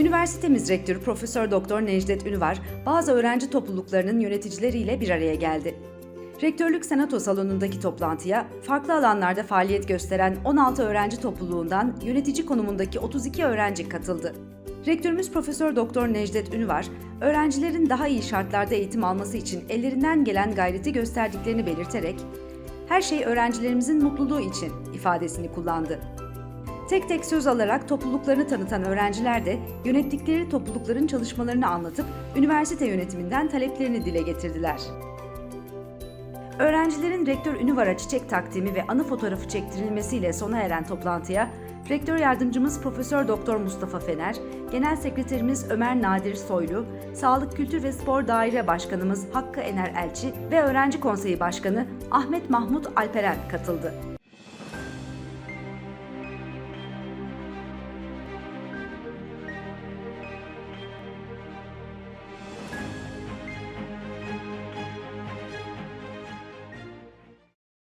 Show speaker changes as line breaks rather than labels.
Üniversitemiz Rektörü Profesör Doktor Necdet Ünüvar, bazı öğrenci topluluklarının yöneticileriyle bir araya geldi. Rektörlük Senato salonundaki toplantıya farklı alanlarda faaliyet gösteren 16 öğrenci topluluğundan yönetici konumundaki 32 öğrenci katıldı. Rektörümüz Profesör Doktor Necdet Ünüvar, öğrencilerin daha iyi şartlarda eğitim alması için ellerinden gelen gayreti gösterdiklerini belirterek, "Her şey öğrencilerimizin mutluluğu için." ifadesini kullandı. Tek tek söz alarak topluluklarını tanıtan öğrenciler de yönettikleri toplulukların çalışmalarını anlatıp üniversite yönetiminden taleplerini dile getirdiler. Öğrencilerin rektör Ünüvar'a çiçek takdimi ve anı fotoğrafı çektirilmesiyle sona eren toplantıya Rektör Yardımcımız Profesör Doktor Mustafa Fener, Genel Sekreterimiz Ömer Nadir Soylu, Sağlık Kültür ve Spor Daire Başkanımız Hakkı Ener Elçi ve Öğrenci Konseyi Başkanı Ahmet Mahmut Alperen katıldı.